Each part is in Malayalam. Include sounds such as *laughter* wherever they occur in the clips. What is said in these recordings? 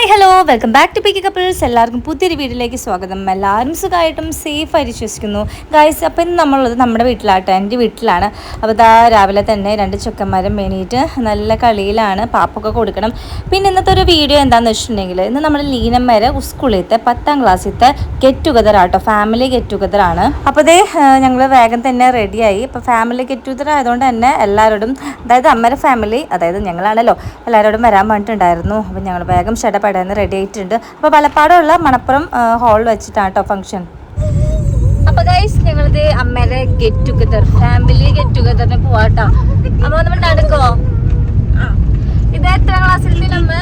Hi hello welcome back to pick couples എല്ലാവർക്കും പുതിയൊരു വീട്ടിലേക്ക് സ്വാഗതം. എല്ലാവരും സുഖമായിട്ടും സേഫ് ആയിട്ട് വിശ്വസിക്കുന്നു. ഗായ്സ് അപ്പം ഇന്ന് നമ്മളുള്ളത് നമ്മുടെ വീട്ടിലാട്ടോ. എന്റെ വീട്ടിലാണ്. അപ്പോൾ ഇതാ രാവിലെ തന്നെ രണ്ട് ചുക്കന്മാരും വേണിയിട്ട് നല്ല കളിയിലാണ് പാപ്പൊക്കെ കൊടുക്കണം. പിന്നെ ഇന്നത്തെ ഒരു വീഡിയോ എന്താണെന്ന് വെച്ചിട്ടുണ്ടെങ്കിൽ ഇന്ന് നമ്മൾ ലീനമ്മേരെ സ്കൂളിലത്തെ പത്താം ക്ലാസ്സിലത്തെ ഗെറ്റ് ടുഗദർ ആട്ടോ. ഫാമിലി ഗെറ്റ് ടുഗദർ ആണ്. അപ്പോൾ ഇതേ ഞങ്ങൾ വേഗം തന്നെ റെഡിയായി അപ്പോൾ ഫാമിലി ഗെറ്റ് ടുഗദർ ആയതുകൊണ്ട് തന്നെ എല്ലാവരോടും അതായത് അമ്മയുടെ ഫാമിലി അതായത് ഞങ്ങളാണല്ലോ എല്ലാവരോടും വരാൻ പറഞ്ഞിട്ടുണ്ടായിരുന്നു. അപ്പോൾ ഞങ്ങൾ വേഗം ഷടപടന്ന് റെഡി ആയിട്ടുണ്ട്. അപ്പോൾ പലപ്പാടുള്ള മണപ്പുറം ഹാളിൽ വെച്ചിട്ടാണ് കേട്ടോ ഫംഗ്ഷൻ അപ്പൊ ഗൈസ് ഞങ്ങളിത് അമ്മയുടെ ഗെറ്റ് ടുഗദർ ഫാമിലി ഗെറ്റ് ടുഗദറിന് പോവാട്ടോ അപ്പൊ നമ്മൾ നടക്കോ? ഇത് എത്ര ക്ലാസ്സിൽ അമ്മ?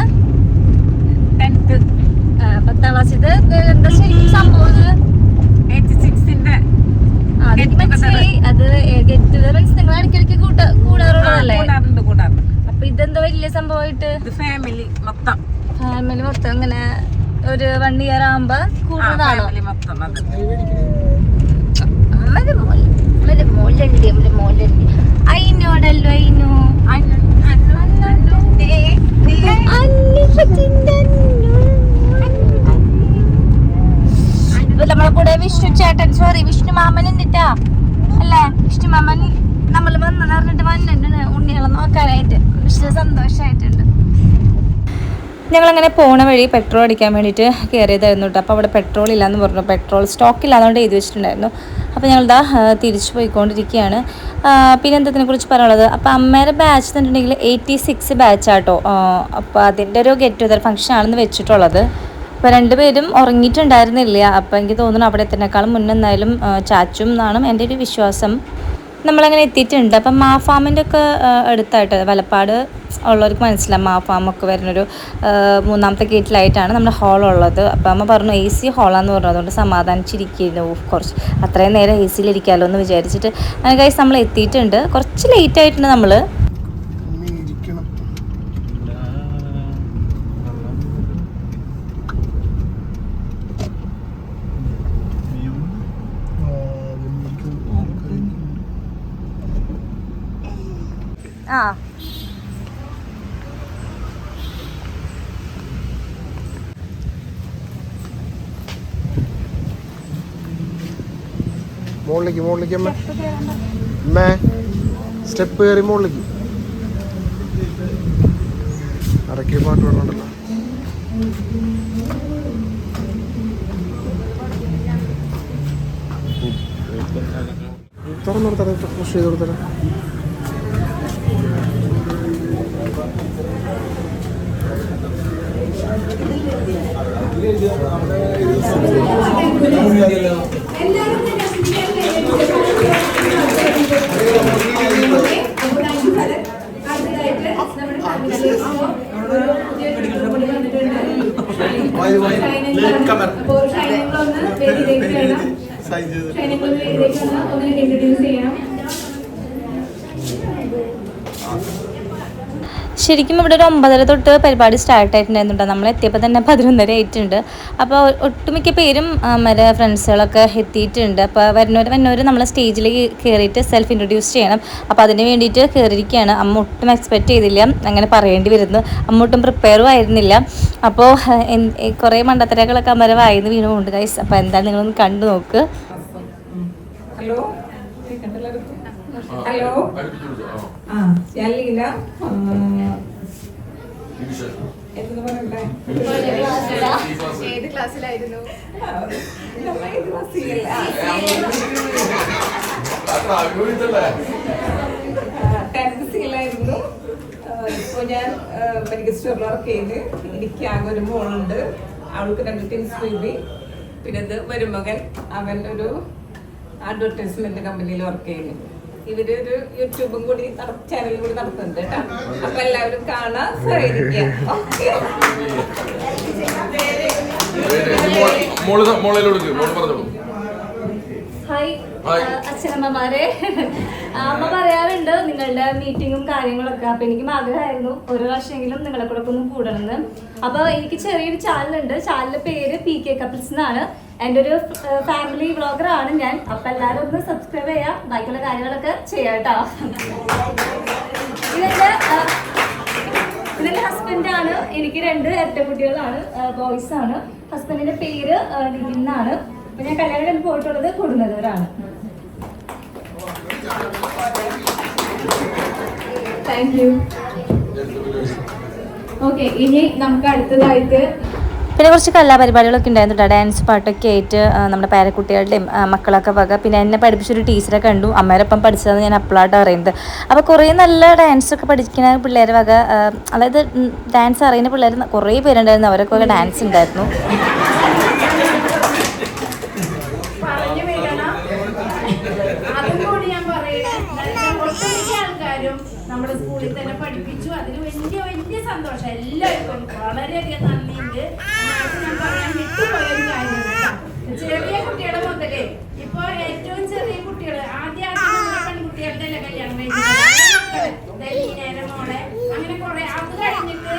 പത്താം ക്ലാസ് ഇത് എന്താ ശരിക്കും സംഭവം അത് ഗെറ്റ് ടുഗദർ മീൻസ് നിങ്ങൾ ഇടയ്ക്കിടയ്ക്ക് കൂട്ട കൂടാറുള്ളതല്ലേ? അപ്പൊ ഇതെന്താ വലിയ സംഭവമായിട്ട് ഫാമിലി മൊത്തം. ഫാമിലി മൊത്തം ഇങ്ങനെ ഒരു വൺ ഇയർ ആകുമ്പോ കൂടുതലാണോ? ഫാമിലി മൊത്തം അത് അമ്മയുടെ മോൾ അമ്മയുടെ മോളുണ്ട് അമ്മയുടെ മോളുണ്ട് അയിനോടല്ലോ അയിനോ ഇപ്പൊ നമ്മളെ കൂടെ വിഷ്ണു ചേട്ടൻ സോറി വിഷ്ണു മാമൻ ഉണ്ടിട്ടാ അല്ലേ വിഷ്ണു മാമൻ നമ്മൾ വന്നെന്ന് പറഞ്ഞിട്ട് വന്നിട്ടുണ്ട് ഉണ്ണികളെ നോക്കാനായിട്ട് വിഷ്ണു സന്തോഷമായിട്ടുണ്ട് ഞങ്ങളങ്ങനെ പോണ വഴി പെട്രോൾ അടിക്കാൻ വേണ്ടിയിട്ട് കയറിയതായിരുന്നു കേട്ടോ അപ്പോൾ അവിടെ പെട്രോൾ ഇല്ലയെന്ന് പറഞ്ഞു. പെട്രോൾ സ്റ്റോക്ക് ഇല്ലാതുകൊണ്ട് എഴുതി വെച്ചിട്ടുണ്ടായിരുന്നു. അപ്പോൾ ഞങ്ങളിതാ തിരിച്ചു പോയിക്കൊണ്ടിരിക്കുകയാണ് പിന്നെ എന്തതിനെക്കുറിച്ച് പറയാനുള്ളത്? അപ്പോൾ അമ്മേരെ ബാച്ച് എന്നുണ്ടെങ്കിൽ എയ്റ്റി സിക്സ് ബാച്ചാട്ടോ അപ്പോൾ അതിന്റെ ഒരു ഗെറ്റ് ടുഗദർ ഫംഗ്ഷൻ ആണെന്ന് വെച്ചിട്ടുള്ളത്. അപ്പോൾ രണ്ടുപേരും ഉറങ്ങിയിട്ടുണ്ടായിരുന്നില്ല. അപ്പോൾ എനിക്ക് തോന്നുന്നു അവിടെ എത്തുന്നേക്കാളും മുന്നേ എന്തായാലും ചാച്ചും എന്നാണ് എന്റെ ഒരു വിശ്വാസം നമ്മളങ്ങനെ എത്തിയിട്ടുണ്ട്. അപ്പം മാ ഫാമിന്റെ ഒക്കെ അടുത്തായിട്ട് വലപ്പാട് ഉള്ളവർക്ക് മനസ്സിലാവും മാ ഫാം ഒക്കെ വരുന്നൊരു മൂന്നാമത്തെ ഗേറ്റിലായിട്ടാണ് നമ്മുടെ ഹോൾ ഉള്ളത്. അപ്പം അമ്മ പറഞ്ഞു എ സി ഹാളാന്ന് പറഞ്ഞു. അതുകൊണ്ട് സമാധാനിച്ചിരിക്കുന്നു കുറച്ച് അത്രയും നേരം എ സിയിലിരിക്കാമല്ലോ എന്ന് വിചാരിച്ചിട്ട്. അങ്ങനെ കഴിച്ച് നമ്മൾ എത്തിയിട്ടുണ്ട് കുറച്ച് ലേറ്റ് ആയിട്ടുണ്ട് നമ്മൾ ആ. മുകളിലേക്ക് മുകളിലേക്ക് അമ്മ. അമ്മേ സ്റ്റെപ്പ് കയറി മുകളിലേക്ക്. അടക്കിയ പാട്ട് പാടണ്ടല്ലോ. തുറന്നു കൊടുത്തരാം പുഷ് ചെയ്ത് കൊടുത്തരാം. ഇൻട്രൊഡ്യൂസ് ചെയ്യണം ശരിക്കും ഇവിടെ ഒരു ഒമ്പതര തൊട്ട് പരിപാടി സ്റ്റാർട്ട് ആയിട്ടുണ്ടായിരുന്നുണ്ടോ നമ്മൾ എത്തിയപ്പോൾ തന്നെ പതിനൊന്നര ആയിട്ടുണ്ട്. അപ്പോൾ ഒട്ടുമിക്ക പേരും മറ്റേ ഫ്രണ്ട്സുകളൊക്കെ എത്തിയിട്ടുണ്ട്. അപ്പോൾ വരുന്നവർ വരുന്നവർ നമ്മൾ സ്റ്റേജിലേക്ക് കയറിയിട്ട് സെൽഫ് ഇൻട്രൊഡ്യൂസ് ചെയ്യണം. അപ്പോൾ അതിന് വേണ്ടിയിട്ട് കയറിയിരിക്കുകയാണ് അമ്മ ഒട്ടും എക്സ്പെക്റ്റ് ചെയ്തില്ല. അങ്ങനെ പറയേണ്ടി വരുന്നു. അമ്മ ഒട്ടും പ്രിപ്പയറും ആയിരുന്നില്ല. അപ്പോൾ കുറേ മണ്ടത്തരകളൊക്കെ അമ്മ വായിന്ന് വീണുകൊണ്ട് ഗൈസ് അപ്പോൾ എന്തായാലും നിങ്ങളൊന്ന് കണ്ടു നോക്ക്. ഹലോ? ഹലോ? ആ ഞാൻ ലീല. ഏത് ക്ലാസ്സിലായിരുന്നു? ടെൻത്ത് ഇപ്പോൾ ഞാൻ മെഡിക്കൽ സ്റ്റോറിൽ വർക്ക് ചെയ്ത്. എനിക്ക് ആകെ ഒരു മോളുണ്ട്. അവൾക്ക് രണ്ട് ടിൻസ് ബേബി പിന്നെ ഇത് മരുമകൻ. അവൻ ഒരു അഡ്വർടൈസ്മെന്റ് കമ്പനിയിൽ വർക്ക് ചെയ്യുന്നു. ഇവർ ഒരു യൂട്യൂബും കൂടി ചാനലും കൂടി നടത്തുന്നുണ്ട് കേട്ടോ. അപ്പൊ എല്ലാവരും കാണാൻ സഹകരിക്കാം ഓക്കെ മോൾ മോളിലോട്ട് മോൾ പറഞ്ഞോളൂ. ഹായ് അച്ഛനമ്മമാരെ. അമ്മ പറയാറുണ്ട് നിങ്ങളുടെ മീറ്റിങ്ങും കാര്യങ്ങളൊക്കെ. അപ്പൊ എനിക്കും ആഗ്രഹമായിരുന്നു ഒരു വർഷമെങ്കിലും നിങ്ങളെ കൂടെ ഒന്ന് കൂടണമെന്ന്. അപ്പൊ എനിക്ക് ചെറിയൊരു ചാനലുണ്ട് ചാനലിന്റെ പേര് പി കെ കപ്പിൾസ് എന്നാണ്. എന്റെ ഒരു ഫാമിലി വ്ളോഗർ ആണ് ഞാൻ. അപ്പൊ എല്ലാവരും ഒന്ന് സബ്സ്ക്രൈബ് ചെയ്യാം. ബാക്കിയുള്ള കാര്യങ്ങളൊക്കെ ചെയ്യാട്ടോ ഇതെന്റെ ഇതെന്റെ ഹസ്ബൻഡ് ആണ്. എനിക്ക് രണ്ട് എട്ട കുട്ടികളാണ് ബോയ്സ് ആണ്. ഹസ്ബൻഡിന്റെ പേര് നിതിൻ എന്നാണ്. ഞാൻ കല്യാണം പോയിട്ടുള്ളത് കൊടുങ്ങല്ലൂരാണ്. താങ്ക് യു ഓക്കെ ഇനി നമുക്ക് അടുത്തതായിട്ട് പിന്നെ കുറച്ച് കലാപരിപാടികളൊക്കെ ഉണ്ടായിരുന്നു കേട്ടോ ഡാൻസ് പാട്ടൊക്കെ ആയിട്ട് നമ്മുടെ പേരക്കുട്ടികളുടെയും മക്കളൊക്കെ വക. പിന്നെ എന്നെ പഠിപ്പിച്ചൊരു ടീച്ചറെ കണ്ടു. അമ്മേരൊപ്പം പഠിച്ചതെന്ന് ഞാൻ അപ്പളായിട്ട് അറിയുന്നത് അപ്പോൾ കുറേ നല്ല ഡാൻസ് ഒക്കെ പഠിക്കുന്ന പിള്ളേരെ വക അതായത് ഡാൻസ് അറിയുന്ന പിള്ളേർ കുറേ പേരുണ്ടായിരുന്നു. അവരൊക്കെ ഡാൻസ് ഉണ്ടായിരുന്നു പറഞ്ഞു വിടണം അതും കൂടി ഞാൻ പറയണേ നല്ല ഒട്ടുമിക്ക ആൾക്കാരും നമ്മുടെ സ്കൂളിൽ തന്നെ പഠിപ്പിച്ചു അതിന് വലിയ വലിയ സന്തോഷം എല്ലാവർക്കും വളരെയധികം നന്ദിയുണ്ട് അത് ഞാൻ പറയാൻ വിട്ടുപോയ ഒരു കാര്യം കേട്ടോ. ചെറിയ കുട്ടികളെ മുതലേ ഇപ്പൊ ഏറ്റവും ചെറിയ കുട്ടികൾ ആദ്യം ആദ്യം നമ്മുടെ പെൺകുട്ടികളുടെ അല്ലേ കല്യാണം കഴിക്കുന്നത് ദലീനേരെ മോളെ അങ്ങനെ കുറെ അത് കഴിഞ്ഞിട്ട്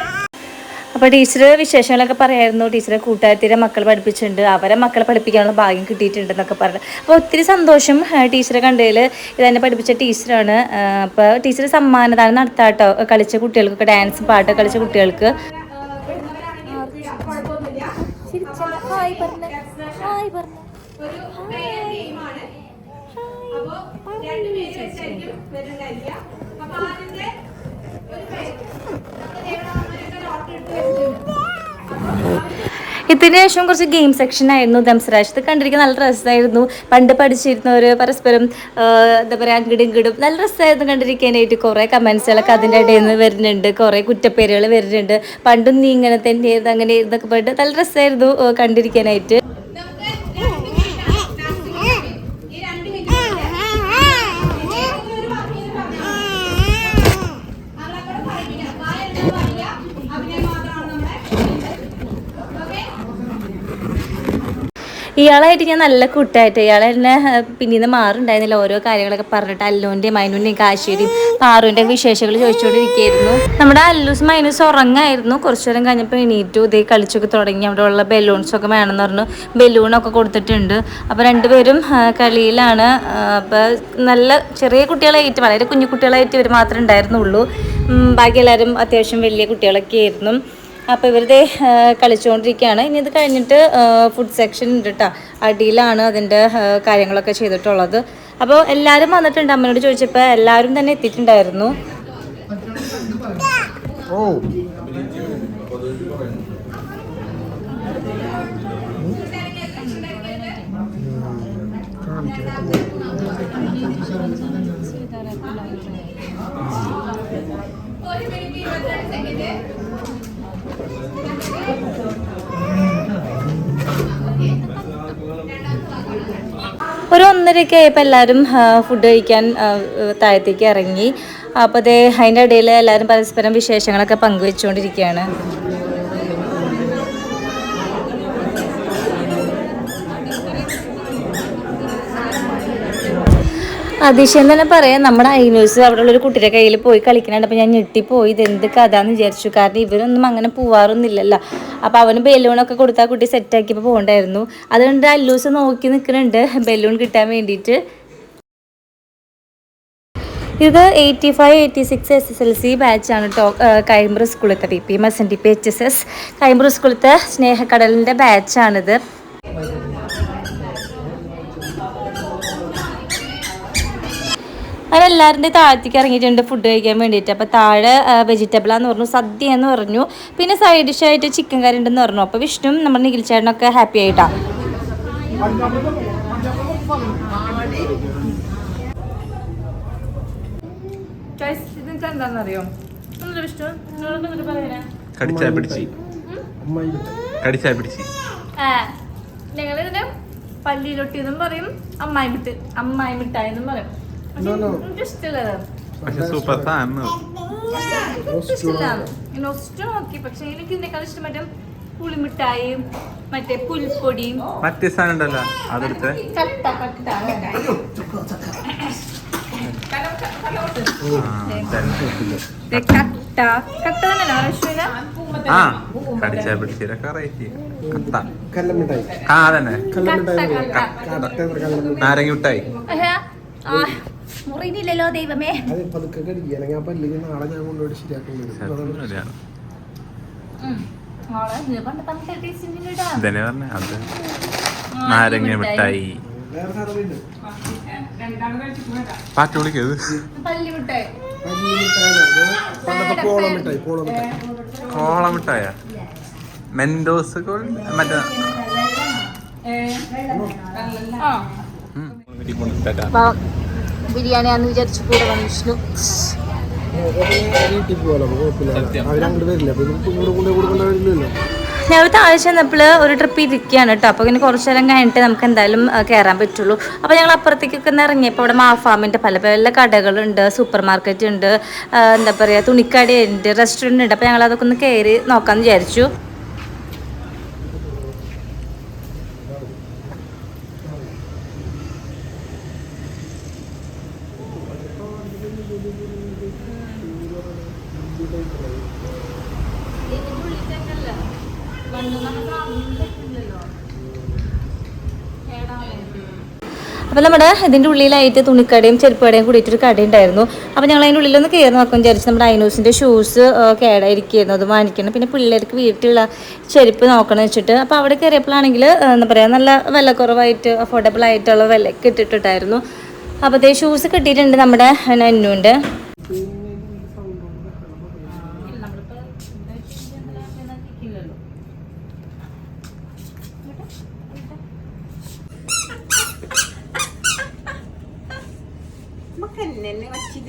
അപ്പോൾ ടീച്ചർ വിശേഷങ്ങളൊക്കെ പറയായിരുന്നു ടീച്ചറെ കൂട്ടുകാരത്തിന്റെ മക്കൾ പഠിപ്പിച്ചിട്ടുണ്ട് അവരെ മക്കളെ പഠിപ്പിക്കാനുള്ള ഭാഗ്യം കിട്ടിയിട്ടുണ്ടെന്നൊക്കെ പറഞ്ഞു അപ്പോൾ ഒത്തിരി സന്തോഷം ടീച്ചറെ കണ്ടതിൽ ഇതെന്നെ പഠിപ്പിച്ച ടീച്ചറാണ് അപ്പോൾ ടീച്ചർ സമ്മാനദാനം നടത്താട്ടോ കളിച്ച കുട്ടികൾക്കൊക്കെ ഡാൻസ് പാട്ട് കളിച്ച കുട്ടികൾക്ക് ഒരു ടീമാണ് അപ്പോൾ രണ്ട് രണ്ടുപേര് വെച്ചായിരിക്കും വരുന്നുണ്ടായിരിക്കുക ഇതിന് ശേഷം കുറച്ച് ഗെയിം സെക്ഷൻ ആയിരുന്നു. ദംസരാജ് ഇത് കണ്ടിരിക്കാൻ നല്ല രസമായിരുന്നു. പണ്ട് പഠിച്ചിരുന്നവർ പരസ്പരം എന്താ പറയുക അങ്ങോട്ടും ഇങ്ങോട്ടും നല്ല രസമായിരുന്നു കണ്ടിരിക്കാനായിട്ട്. കുറേ കമൻസുകളൊക്കെ അതിന്റെ ഇടയിൽ നിന്ന് വരുന്നുണ്ട്. കുറേ കുറ്റപ്പേരുകൾ വരുന്നുണ്ട്. പണ്ടും നീ ഇങ്ങനെ തന്നെയായിരുന്നു അങ്ങനെ ഇതൊക്കെ പോയിട്ട് നല്ല രസമായിരുന്നു കണ്ടിരിക്കാനായിട്ട്. ഇയാളായിട്ട് ഞാൻ നല്ല കുട്ടായിട്ട് ഇയാളെ എന്നെ പിന്നീട് മാറുണ്ടായിരുന്നില്ല. ഓരോ കാര്യങ്ങളൊക്കെ പറഞ്ഞിട്ട് അല്ലുവിന്റെയും മൈനുവിന്റെയും കാശിയുടെയും പാറുവിന്റെ വിശേഷങ്ങൾ ചോദിച്ചുകൊണ്ടിരിക്കുകയായിരുന്നു. നമ്മുടെ അല്ലൂസ് മൈനൂസ് ഉറങ്ങായിരുന്നു. കുറച്ചു നേരം കഴിഞ്ഞപ്പോൾ എണീറ്റു ഇതേ കളിച്ചൊക്കെ തുടങ്ങി. അവിടെ ഉള്ള ബലൂൺസ് ഒക്കെ വേണമെന്ന് പറഞ്ഞു. ബലൂണൊക്കെ കൊടുത്തിട്ടുണ്ട്. അപ്പോൾ രണ്ടുപേരും കളിയിലാണ്. അപ്പോൾ നല്ല ചെറിയ കുട്ടികളായിട്ട് വളരെ കുഞ്ഞു കുട്ടികളായിട്ട് ഇവർ മാത്രമേ ഉണ്ടായിരുന്നുള്ളൂ. ബാക്കി എല്ലാവരും അത്യാവശ്യം വലിയ കുട്ടികളൊക്കെ ആയിരുന്നു. അപ്പോൾ ഇവരുടെ കളിച്ചുകൊണ്ടിരിക്കുകയാണ് ഇനി ഇത് കഴിഞ്ഞിട്ട് ഫുഡ് സെക്ഷൻ ഉണ്ട് കേട്ടോ അടിയിലാണ് അതിന്റെ കാര്യങ്ങളൊക്കെ ചെയ്തിട്ടുള്ളത്. അപ്പോൾ എല്ലാവരും വന്നിട്ടുണ്ട്. അമ്മയോട് ചോദിച്ചപ്പോൾ എല്ലാവരും തന്നെ എത്തിയിട്ടുണ്ടായിരുന്നു. ഓ. ഒരു ഒരു ഒന്നരയൊക്കെ ആയപ്പോൾ എല്ലാവരും ഫുഡ് കഴിക്കാൻ താഴത്തേക്ക് ഇറങ്ങി. അപ്പോൾ അതേ അതിന്റെ ഇടയിൽ എല്ലാവരും പരസ്പരം വിശേഷങ്ങളൊക്കെ പങ്കുവെച്ചുകൊണ്ടിരിക്കുകയാണ് അതിശയം തന്നെ പറയാം. നമ്മുടെ ഐനൂസ് അവിടെ ഉള്ളൊരു കുട്ടിയുടെ കയ്യിൽ പോയി കളിക്കുന്നുണ്ട്. അപ്പോൾ ഞാൻ ഞെട്ടിപ്പോയി. ഇത് എന്ത് കഥാന്ന് വിചാരിച്ചു. കാരണം ഇവരൊന്നും അങ്ങനെ പോവാറൊന്നുമില്ലല്ലോ. അപ്പോൾ അവന് ബലൂണൊക്കെ കൊടുത്താൽ കുട്ടി സെറ്റാക്കിയപ്പോൾ പോകണ്ടായിരുന്നു. അതുകൊണ്ട് അല്ലൂസ് നോക്കി നിൽക്കുന്നുണ്ട്. ബലൂൺ കിട്ടാൻ വേണ്ടിയിട്ട്. ഇത് eighty five eighty six S S L C ബാച്ചാണ് കേട്ടോ Kaimbra സ്കൂളത്തെ P P M S N T P H S S Kaimbra സ്കൂളത്തെ സ്നേഹക്കടലിന്റെ ബാച്ചാണിത് അങ്ങനെ എല്ലാവരുടെയും താഴത്തേക്ക് ഇറങ്ങിയിട്ടുണ്ട് ഫുഡ് കഴിക്കാൻ വേണ്ടിയിട്ട്. അപ്പോൾ താഴെ വെജിറ്റബിളാന്ന് പറഞ്ഞു സദ്യ എന്ന് പറഞ്ഞു. പിന്നെ സൈഡ് ഡിഷായിട്ട് ചിക്കൻ കറി ഉണ്ടെന്ന് പറഞ്ഞു. അപ്പോൾ വിഷ്ണു നമ്മുടെ നിഖിൽ ചേട്ടനൊക്കെ ഹാപ്പി ആയിട്ടാണ് എന്താണെന്നറിയോ? വിഷ്ണു പറയാനാ പിടിച്ച്. പിടിച്ച്. ഞങ്ങളിതിന് പള്ളിയിലൊട്ടിയെന്നും പറയും അമ്മായി മിട്ട് അമ്മായി മിഠായി എന്നും പറയും. പക്ഷെ സൂപ്പർ നൊസ്റ്റു നോക്കി പക്ഷെ എനിക്ക് ഇതിനേക്കാൾ ഇഷ്ടം മറ്റേ പുളിമിഠായിയും മറ്റേ പുൽപ്പൊടിയും. മറ്റേ സാധനം ഉണ്ടല്ലോ അതെടുത്ത്. കട്ട കട്ട ദേ കട്ട. കട്ട തന്നെ ആ കടിച്ചാ പിടിച്ചതൊക്കെ റേറ്റ് കട്ട. ആ അതന്നെ. കല്ലമിട്ടായി കട്ട കട്ട. നാരങ്ങ മിഠായി. മുറിയിലില്ലല്ലോ ദൈവമേ. അത് പതുക്കെ കടിക്കുക അല്ലെങ്കിൽ ആ നാളെ ഞാൻ കൊണ്ടുപോയി ശരിയാക്കുന്നുണ്ട് നാരങ്ങ മിഠായി. പാട്ട് വിളിക്കത് കോള മിഠായ മെൻഡോസ് മറ്റേ. ബിരിയാണിയാന്ന് വിചാരിച്ചു കൂടെ വന്നു വിഷ്ണു. ആവശ്യം ഞങ്ങൾ താഴെ ചെന്നപ്പോൾ ഒരു ട്രിപ്പ് ഇരിക്കുകയാണ് കേട്ടോ. അപ്പോൾ ഇങ്ങനെ കുറച്ച് നേരം കഴിഞ്ഞിട്ട് നമുക്ക് എന്തായാലും കയറാൻ പറ്റുള്ളൂ. അപ്പോൾ ഞങ്ങൾ അപ്പുറത്തേക്കൊക്കെ ഒന്ന് ഇറങ്ങിയപ്പോൾ അവിടെ മാഫാമിന്റെ പല പല കടകളുണ്ട് സൂപ്പർ മാർക്കറ്റ് ഉണ്ട് എന്താ പറയുക തുണിക്കടയുണ്ട് റെസ്റ്റോറന്റ് ഉണ്ട്. അപ്പോൾ ഞങ്ങൾ അതൊക്കെ ഒന്ന് കയറി നോക്കാമെന്ന് വിചാരിച്ചു. അപ്പോൾ നമ്മുടെ ഇതിന്റെ ഉള്ളിലായിട്ട് തുണിക്കടയും ചെരുപ്പടയും കൂടിയിട്ടൊരു കട ഉണ്ടായിരുന്നു അപ്പോൾ ഞങ്ങൾ അതിന്റെ ഉള്ളിലൊന്ന് കയറി നോക്കാൻ വിചാരിച്ചു നമ്മുടെ അയനൂസിന്റെ ഷൂസ് കേടായിരിക്കുന്നു അത് വാങ്ങിക്കണം. പിന്നെ പിള്ളേർക്ക് വീട്ടിലുള്ള ചെരുപ്പ് നോക്കണം വെച്ചിട്ട്. അപ്പോൾ അവിടെ കയറിയപ്പോഴാണെങ്കിൽ എന്താ പറയുക നല്ല വില കുറവായിട്ട് അഫോർഡബിൾ ആയിട്ടുള്ള വിലക്ക് ഇട്ടിട്ടുണ്ടായിരുന്നു. അപ്പോഴത്തെ ഷൂസ് കിട്ടിയിട്ടുണ്ട് നമ്മുടെ നന്നുണ്ട്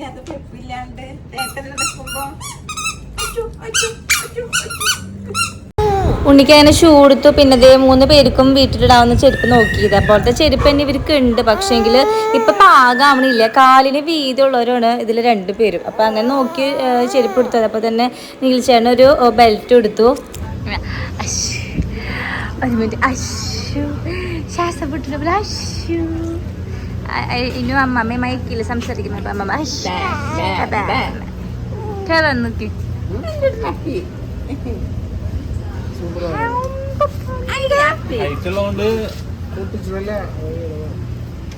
വച്ചില്ലാത്ത പെപ്പില്ലാണ്ട് ഏട്ടൻ നടക്കുമ്പോ അച്ചു, അച്ചു, അച്ചു, അച്ചു. ഉണ്ണിക്ക് അങ്ങനെ ഷൂ കൊടുത്തു പിന്നെ ദേ മൂന്ന് പേർക്കും വീട്ടിലിടാവുന്ന ചെരുപ്പ് നോക്കിയത്. അപ്പോഴത്തെ ചെരുപ്പ് തന്നെ ഇവർക്ക് ഉണ്ട് പക്ഷേങ്കിൽ ഇപ്പം പാകാവണില്ല. കാലിന് വീതിയുള്ളവരാണ് ഇതിൽ രണ്ട് പേരും. അപ്പം അങ്ങനെ നോക്കി ചെരുപ്പ് എടുത്തത്. അപ്പോൾ തന്നെ നീൽച്ചേട്ടൻ ഒരു ബെൽറ്റ് എടുത്തു. ഒരു മിനിറ്റ്. ശ്വാസം അ- അ- ഇനി അമ്മമ്മ മയക്കില്ല സംസാരിക്കുന്നു. അപ്പം അമ്മമ്മ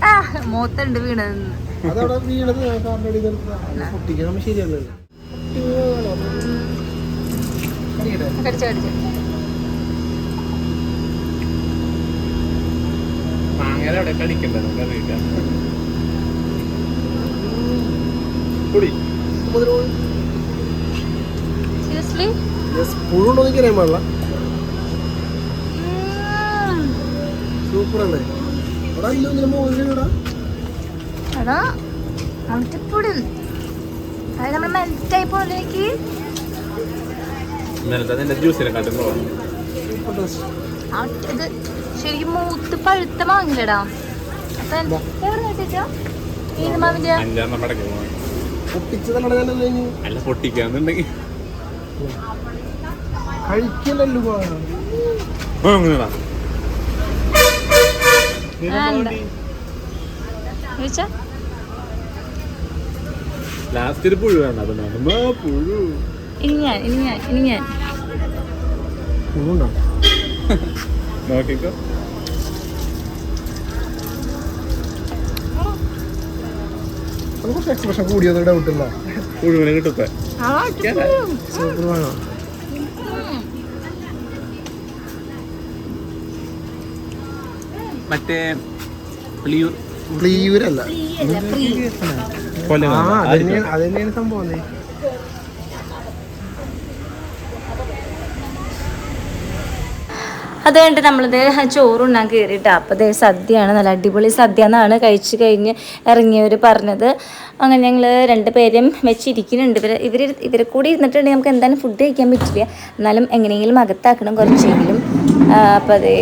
ആ മൂത്തുണ്ട് വീണത് അതവിടെ വീണത് കാറിന്റെ അടിയിൽ പൊട്ടിക്കണം ശരിയല്ലല്ലോ കടിച്ചു കടിച്ചു. മാങ്ങയുടെ അവിടെ കടിക്കണ്ട നമുക്ക് അറിയിക്കാം കുടി. പുഴുണ്ടോ എനിക്കറിയാൻ പാടില്ല. സൂപ്പർ അല്ലേ അവിടെ അല്ല ഇങ്ങനെ മുകളിലിടാ എടാ അമിട്ടിപ്പൊടി അത് നമ്മൾ മെൽറ്റായി പോലെ എനിക്ക്? ഇന്നലത്തെ നിന്റെ ജ്യൂസിനെ കാട്ടുമ്പോ സൂപ്പർ ടേസ്റ്റ്. ഇത് ശരിക്കും മൂത്ത് പഴുത്ത മാങ്ങില്ലടാ ലാസ്റ്റ് ഒരു പുഴു വേണ്ട പുഴു. ഇനി ഞാൻ ഇനി ഞാൻ ഇനി ഞാൻ. പുഴുണ്ടോ? *laughs* നോക്കിക്കോ. അത് കുറച്ച് എക്സ്പ്രഷൻ കൂടിയത് ഡൗട്ട് ഇല്ല. ആ അടിപൊളിയാ. സൂപ്പർ വേണം മറ്റേ പ്ലിയു പ്ലീവരല്ല കൊല്ലം ആ അതന്നെയാണ് അതന്നെയാണ് സംഭവം അത് കഴിഞ്ഞിട്ട് നമ്മളിത് ചോറുണ്ണാൻ കയറിയിട്ട് അപ്പോൾ ദേ സദ്യയാണ് നല്ല അടിപൊളി സദ്യ എന്നാണ് കഴിച്ച് കഴിഞ്ഞ് ഇറങ്ങിയവർ പറഞ്ഞത്. അങ്ങനെ ഞങ്ങൾ രണ്ട് പേരും വെച്ചിരിക്കുന്നുണ്ട്. ഇവർ ഇവർ ഇവരെ കൂടി ഇരുന്നിട്ടുണ്ടെങ്കിൽ നമുക്ക് എന്തായാലും ഫുഡ് കഴിക്കാൻ പറ്റില്ല. എന്നാലും എങ്ങനെയെങ്കിലും അകത്താക്കണം കുറച്ചെങ്കിലും. അപ്പോൾ അതേ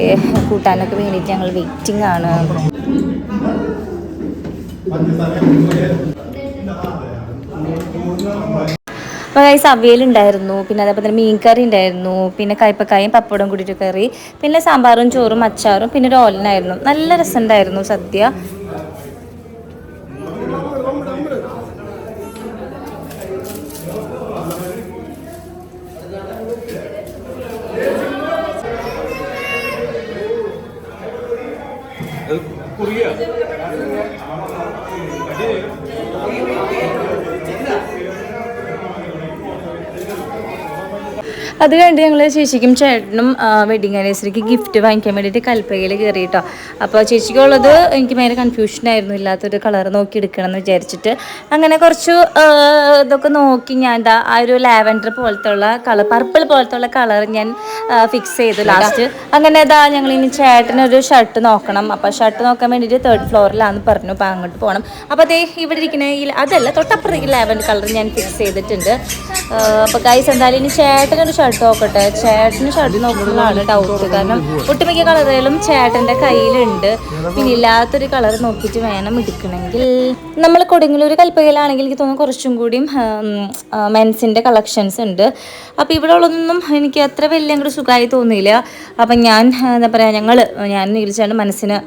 കൂട്ടാനൊക്കെ വേണ്ടിയിട്ട് ഞങ്ങൾ വെയിറ്റിംഗ് ആണ്. അപ്പോൾ കൈസ് അവിയലുണ്ടായിരുന്നു പിന്നെ അതേപോലെ തന്നെ മീൻ കറി ഉണ്ടായിരുന്നു. പിന്നെ കയ്പ്പക്കായും പപ്പടം കൂടിയിട്ട് കറി. പിന്നെ സാമ്പാറും ചോറും അച്ചാറും. പിന്നെ ഒരു ഓലനായിരുന്നു. നല്ല രസമുണ്ടായിരുന്നു സദ്യ. Yeah. അത് കഴിഞ്ഞ് ഞങ്ങൾ ചേച്ചിക്കും ചേട്ടനും വെഡിങ് ആനിവേഴ്സറിക്ക് ഗിഫ്റ്റ് വാങ്ങിക്കാൻ വേണ്ടിയിട്ട് കൽപ്പകയിൽ കയറി കേട്ടോ അപ്പോൾ ചേച്ചിക്കുള്ളത് എനിക്ക് ഭയങ്കര കൺഫ്യൂഷൻ ആയിരുന്നു. ഇല്ലാത്തൊരു കളർ നോക്കി എടുക്കണം എന്ന് വിചാരിച്ചിട്ട്. അങ്ങനെ കുറച്ച് ഇതൊക്കെ നോക്കി ഞാൻ എന്താ ആ ഒരു ലാവൻഡർ പോലത്തെ ഉള്ള കളർ പർപ്പിൾ പോലത്തെ ഉള്ള കളർ ഞാൻ ഫിക്സ് ചെയ്തു ലാസ്റ്റ് അങ്ങനെ ഇതാ ഞങ്ങൾ ഇനി ചേട്ടനൊരു ഷർട്ട് നോക്കണം. അപ്പോൾ ഷർട്ട് നോക്കാൻ വേണ്ടിയിട്ട് തേർഡ് ഫ്ലോറിലാണെന്ന് പറഞ്ഞു. അപ്പോൾ അങ്ങോട്ട് പോകണം അപ്പോൾ അതേ ഇവിടെ ഇരിക്കുന്ന ഈ അതല്ല തൊട്ടപ്പുറത്തേക്ക് ലാവൻഡർ കളർ ഞാൻ ഫിക്സ് ചെയ്തിട്ടുണ്ട്. അപ്പോൾ ഗൈസ് എന്തായാലും ഇനി ചേട്ടനൊരു ഷർട്ട് നോക്കട്ടെ ചേട്ടന് ഷർട്ട് നോക്കുന്നതാണ് ഡൗട്ട് കാരണം ഒട്ടുമിക്ക കളറുകളും ചേട്ടന്റെ കയ്യിലുണ്ട്. പിന്നെ ഇല്ലാത്തൊരു കളർ നോക്കിയിട്ട് വേണം എടുക്കണമെങ്കിൽ. നമ്മൾ കൊടുങ്ങല്ലൂർ കൽപ്പകയിലാണെങ്കിൽ എനിക്ക് തോന്നുന്നു കുറച്ചും കൂടിയും മെൻസിന്റെ കളക്ഷൻസ് ഉണ്ട്. അപ്പോൾ ഇവിടെ ഉള്ളതൊന്നും എനിക്ക് അത്ര വലിയ അങ്ങോട്ട് സുഖമായി തോന്നിയില്ല. അപ്പം ഞാൻ എന്താ പറയുക ഞങ്ങൾ ഞാൻ വിളിച്ചാണ്ട് മനസ്സിന്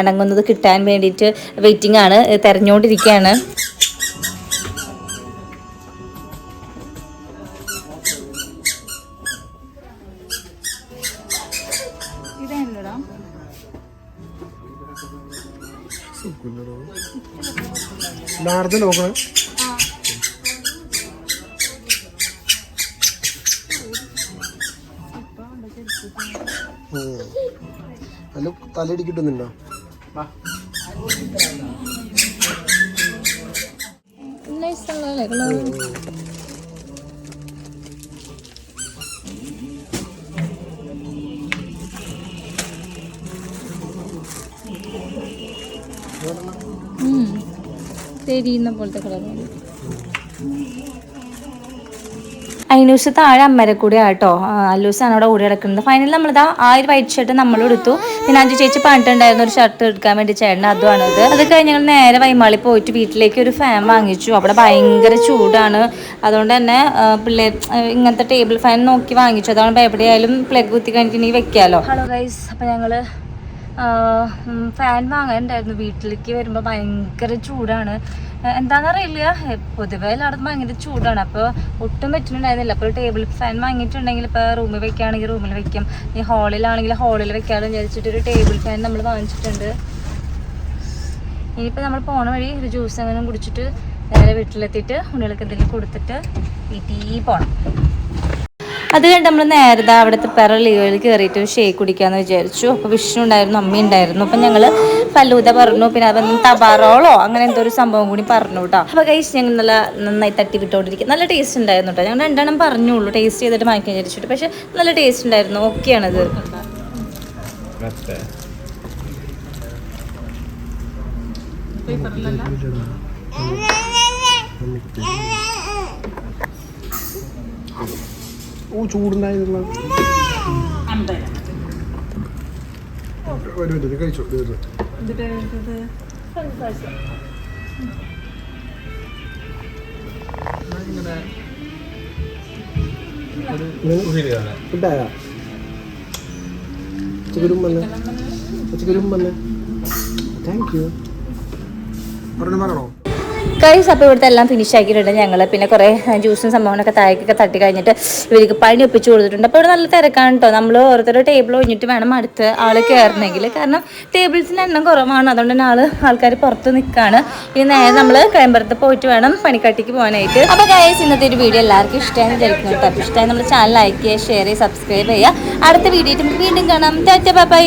ഇണങ്ങുന്നത് കിട്ടാൻ വേണ്ടിയിട്ട് വെയിറ്റിംഗ് ആണ് തിരഞ്ഞുകൊണ്ടിരിക്കുകയാണ് നേരത്തെ നോക്കണം. അല്ല തലയിടി കിട്ടുന്നുണ്ടോ തെരിയുന്ന പോലത്തെ കളർ അയിനൂസ് താഴെ അമ്മരെ കൂടെ ആട്ടോ. അല്ലൂസാണ് അവിടെ ഓടി കിടക്കുന്നത് ഫൈനൽ നമ്മളിതാ ആ ഒരു വൈറ്റ് ഷർട്ട് നമ്മൾ എടുത്തു പിന്നെ അഞ്ചു ചേച്ചി പറഞ്ഞിട്ടുണ്ടായിരുന്ന ഒരു ഷർട്ട് എടുക്കാൻ വേണ്ടി ചേട്ടൻ അതുമാണ് ഇത്. അത് കഴിഞ്ഞ് ഞങ്ങൾ നേരെ വൈമാളി പോയിട്ട് വീട്ടിലേക്ക് ഒരു ഫാൻ വാങ്ങിച്ചു. അവിടെ ഭയങ്കര ചൂടാണ്. അതുകൊണ്ട് തന്നെ പിള്ളേർ ഇങ്ങനത്തെ ടേബിൾ ഫാൻ നോക്കി വാങ്ങിച്ചു. അതാണ് എവിടെയായാലും പ്ലഗ് കുത്തി കഴിഞ്ഞിട്ടുണ്ടെങ്കിൽ വെക്കാലോ. ഹലോ ഗൈസ് അപ്പം ഞങ്ങൾ ഫാൻ വാങ്ങാനുണ്ടായിരുന്നു. വീട്ടിലേക്ക് വരുമ്പോൾ ഭയങ്കര ചൂടാണ്. എന്താണെന്നറിയില്ല പൊതുവേ എല്ലായിടത്തും ഭയങ്കര ചൂടാണ്. അപ്പോൾ ഒട്ടും പറ്റുന്നുണ്ടായിരുന്നില്ല. അപ്പോൾ ടേബിൾ ഫാൻ വാങ്ങിയിട്ടുണ്ടെങ്കിൽ ഇപ്പോൾ റൂമിൽ വെക്കുകയാണെങ്കിൽ റൂമിൽ വെക്കും. ഈ ഹാളിലാണെങ്കിൽ ഹാളിൽ വെക്കാമെന്ന് വിചാരിച്ചിട്ട് ഒരു ടേബിൾ ഫാൻ നമ്മൾ വാങ്ങിച്ചിട്ടുണ്ട്. ഇനിയിപ്പോൾ നമ്മൾ പോണ വഴി ഒരു ജ്യൂസ് അങ്ങനെ കുടിച്ചിട്ട് നേരെ വീട്ടിലെത്തിയിട്ട് ഉണ്ണികൾക്ക് എന്തെങ്കിലും കൊടുത്തിട്ട് വീട്ടിൽ പോകണം അത് കഴിഞ്ഞ് നമ്മൾ നേരത്തെ അവിടുത്തെ പെറ ലീവുകൾ കയറിയിട്ട് ഷേക്ക് കുടിക്കാമെന്ന് വിചാരിച്ചു. അപ്പോൾ വിഷ്ണു ഉണ്ടായിരുന്നു അമ്മ ഉണ്ടായിരുന്നു. അപ്പം ഞങ്ങൾ ഫലൂത പറഞ്ഞു പിന്നെ അത് തബാറോളോ അങ്ങനെ എന്തോ ഒരു സംഭവം കൂടി പറഞ്ഞു കേട്ടോ അപ്പോൾ കഴിച്ച് ഞങ്ങൾ നല്ല നന്നായി തട്ടി വിട്ടുകൊണ്ടിരിക്കും നല്ല ടേസ്റ്റ് ഉണ്ടായിരുന്നു കേട്ടോ ഞങ്ങൾ രണ്ടെണ്ണം പറഞ്ഞുള്ളൂ. ടേസ്റ്റ് ചെയ്തിട്ട് വാങ്ങിക്കാൻ വിചാരിച്ചിട്ട്. പക്ഷേ നല്ല ടേസ്റ്റ് ഉണ്ടായിരുന്നു. ഓക്കെയാണത് മറ്റേ ഓ ചൂടുണ്ടായിരുന്നില്ല ഒരു മിനിറ്റ് കഴിച്ചു. ഫുഡായാ പച്ചക്കരും വന്ന് പച്ചക്കരും വന്ന് താങ്ക് യു പറഞ്ഞു പറയണോ കൈസ് അപ്പോൾ ഇവിടുത്തെ എല്ലാം ഫിനിഷ് ആക്കിയിട്ടുണ്ട് ഞങ്ങൾ പിന്നെ കുറേ ജ്യൂസും സംഭവങ്ങളൊക്കെ താഴേക്കൊക്കെ തട്ടി കഴിഞ്ഞിട്ട് ഇവർക്ക് പണി ഒപ്പിച്ച് കൊടുത്തിട്ടുണ്ട്. അപ്പോൾ ഇവിടെ നല്ല തിരക്കാണ് കേട്ടോ നമ്മൾ ഓരോരുത്തരുടെ ടേബിൾ ഒഴിഞ്ഞിട്ട് വേണം അടുത്ത് ആൾ കയറണമെങ്കിൽ കാരണം ടേബിൾസിന് എണ്ണം കുറവാണ്. അതുകൊണ്ട് തന്നെ ആൾ ആൾക്കാർ പുറത്ത് നിൽക്കുകയാണ് ഇനി നേരെ നമ്മൾ കയമ്പറത്ത് പോയിട്ട് വേണം പണിക്കട്ടിക്ക് പോകാനായിട്ട്. അപ്പോൾ കൈസ് ഇന്നത്തെ ഒരു വീഡിയോ എല്ലാവർക്കും ഇഷ്ടമായി വിചാരിക്കുന്നു കേട്ടോ അപ്പോൾ ഇഷ്ടമായി നമ്മുടെ ചാനൽ ലൈക്ക് ചെയ്യുക ഷെയർ ചെയ്യുക സബ്സ്ക്രൈബ് ചെയ്യുക. അടുത്ത വീഡിയോ വീണ്ടും കാണാം. ടാറ്റ ബൈ